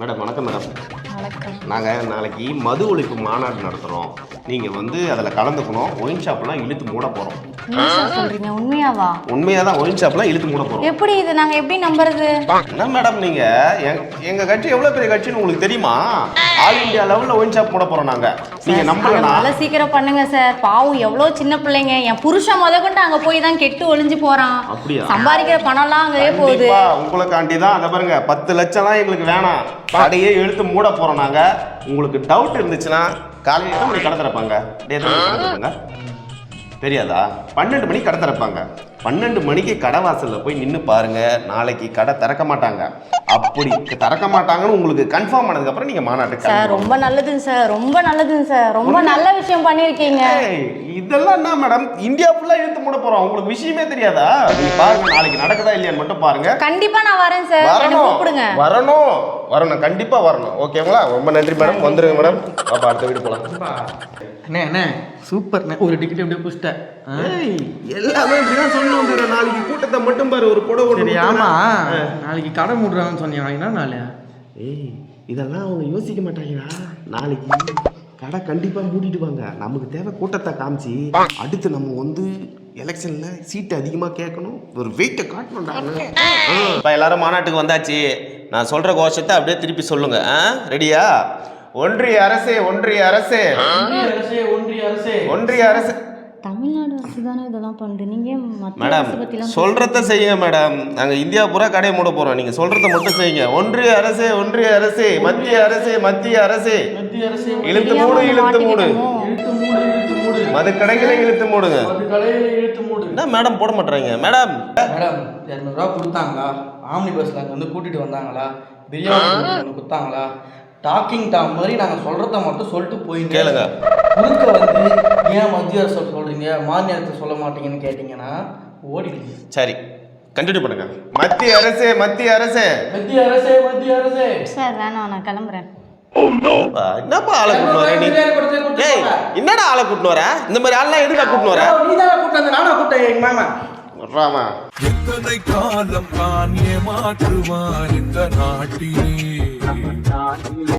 Madam வணக்கம் madam. நாங்கள் நாளைக்கு மது ஒழிப்பு மாநாடு நடத்துகிறோம் நீங்கள் வந்து அதில் கலந்துக்கணும். ஒயின் ஷாப்லாம் இழுத்து மூட போகிறோம் சொல்றீங்க உண்மையாவா? உண்மையாக தான் ஒயின் ஷாப்லாம் இழுத்து மூட போகிறோம் எப்படி இது? நாங்க எப்படி நம்புறது? என்ன மேடம் நீங்கள் எங்கள் கட்சி எவ்வளோ பெரிய கட்சின்னு உங்களுக்கு தெரியுமா? ஆல் இந்தியா லெவலில் ஒயின் ஷாப் மூட போகிறோம் நாங்கள் நீங்கள் நம்பலனா நல்லா சீக்கிரம் பண்ணுங்க சார். பாவம் எவ்வளவு சின்ன பிள்ளைங்க. என் புருஷன் முத கொண்டு அங்க போய் தான் கெட்டு ஒளிஞ்சு போறான். அப்படியா? சம்பாதிக்கிற பணம்லாம் அங்கேயே போகுது. உங்களுக்காண்டி தான். அதை பாருங்க பத்து லட்சம்லாம் எங்களுக்கு வேணாம். கடையே இழுத்து மூட போறோம் நாங்க. உங்களுக்கு டவுட் இருந்துச்சுன்னா காலையில எத்தனை மணி கடை திறப்பாங்க. கடை திறப்பாங்க? தெரியாதா? பன்னெண்டு மணிக்கு கடை திறப்பாங்க. பன்னெண்டு மணிக்கு கடை வாசல்ல போய் நின்று பாருங்க. நாளைக்கு கடை திறக்க மாட்டாங்க. அப்படி திறக்க மாட்டாங்கன்னு உங்களுக்கு கன்ஃபார்ம் ஆனதுக்கு அப்புறம் நீங்க மாநாட்டுக்கு சார். ரொம்ப நல்லதுங்க சார். ரொம்ப நல்லதுங்க சார். ரொம்ப நல்ல விஷயம் பண்ணியிருக்கீங்க. இதெல்லாம் என்ன மேடம் இந்தியா ஃபுல்லா இழுத்து மூட போறோம். உங்களுக்கு விஷயமே தெரியாதா? நீங்க பாருங்க நாளைக்கு நடக்குதா இல்லையான்னு மட்டும் பாருங்க. கண்டிப்பா நான் வரேன் சார். வரணும். கூப்பிடுங்க. வரணும். வரணும். கண்டிப்பா வரணும். ஓகேங்களா ரொம்ப நன்றி மேடம் வந்துருங்க மேடம் பாப்பா அடுத்த வீடு போலாம். அண்ணே அண்ணே சூப்பர்ண்ணே ஒரு டிக்கெட் ஆ? ஏய், எல்லாமே இப்படிதான் சொல்லணும். நாளைக்கு கூட்டத்தை மட்டும் பாரு ஒரு புடவை சரி. ஆமா. நாளைக்கு கடை மூடுறாங்கன்னு சொன்னீங்க. என்ன நாள் ஏய் இதெல்லாம் அவங்க யோசிக்க மாட்டாங்கடா நாளைக்கு கடை கண்டிப்பா மூடிட்டு வாங்க நமக்கு தேவை கூட்டத்தை காமிச்சு அடுத்து நம்ம வந்து எலெக்ஷன்ல சீட்டு அதிகமா கேட்கணும். ஒரு வெயிட்டை காட்டணும்டா. இப்போ எல்லாரும் மாநாட்டுக்கு வந்தாச்சு. நான் சொல்ற கோஷத்தை அப்படியே திருப்பி சொல்லுங்க. ரெடியா ஒன்றிய அரசே ஒன்றிய அரசே. ஒன்றிய அரசே ஒன்றிய அரசே. ஒன்றிய அரசு. தமிழ்நாடு அரசு தானே இதெல்லாம் பண்ணுது? நீங்க ஏன் மத்திய மேடம் சொல்றத செய்யுங்க மேடம். நாங்க இந்தியா பூரா கடையை மூட போறோம். நீங்க சொல்றத மட்டும் செய்யுங்க. ஒன்றிய அரசே ஒன்றிய அரசே மத்திய அரசே மத்திய அரசே. மத்திய அரசே இழுத்து மூடு இழுத்து மூடு? இழுத்து மூடு இழுத்து மூடு. மது கடைகளை இழுத்து மூடுங்க. கடையில இழுத்து மூடு. என்ன மேடம் போட மாட்டேறீங்க? மேடம். மேடம் இரநூறுவா கொடுத்தாங்களா? ஆம்னி பஸ்ல அங்கே வந்து கூட்டிட்டு வந்தாங்களா? பிரியாணி கொடுத்தாங்களா? டாக்கிங் டாம் மாதிரி நாங்கள் சொல்கிறத மட்டும் சொல்லிட்டு போயிங்க கேளுங்க. குறுக்க வந்து ஏன் மத்திய அரசு சொல்கிறீங்க மாநில அரசு சொல்ல மாட்டீங்கன்னு கேட்டிங்கன்னா ஓடிடுங்க. சரி கண்டினியூ பண்ணுங்க. மத்திய அரசே மத்திய அரசே. மத்திய அரசே மத்திய அரசே. சார் வேணாம் நான் கிளம்புறேன். என்னப்பா, என்னப்பா ஆளை கூட்டு வர? நீ. என்னடா ஆளை கூட்டு வர? இந்த மாதிரி ஆள்லாம் எதுக்கா கூட்டு வர? நீ தானே கூப்பிட்டு வந்த நானா கூப்பிட்டேன் எங்க மாமா. வர்றாமா எத்தனை காலம் தான் ஏமாற்றுவான் இந்த நாட்டிலே?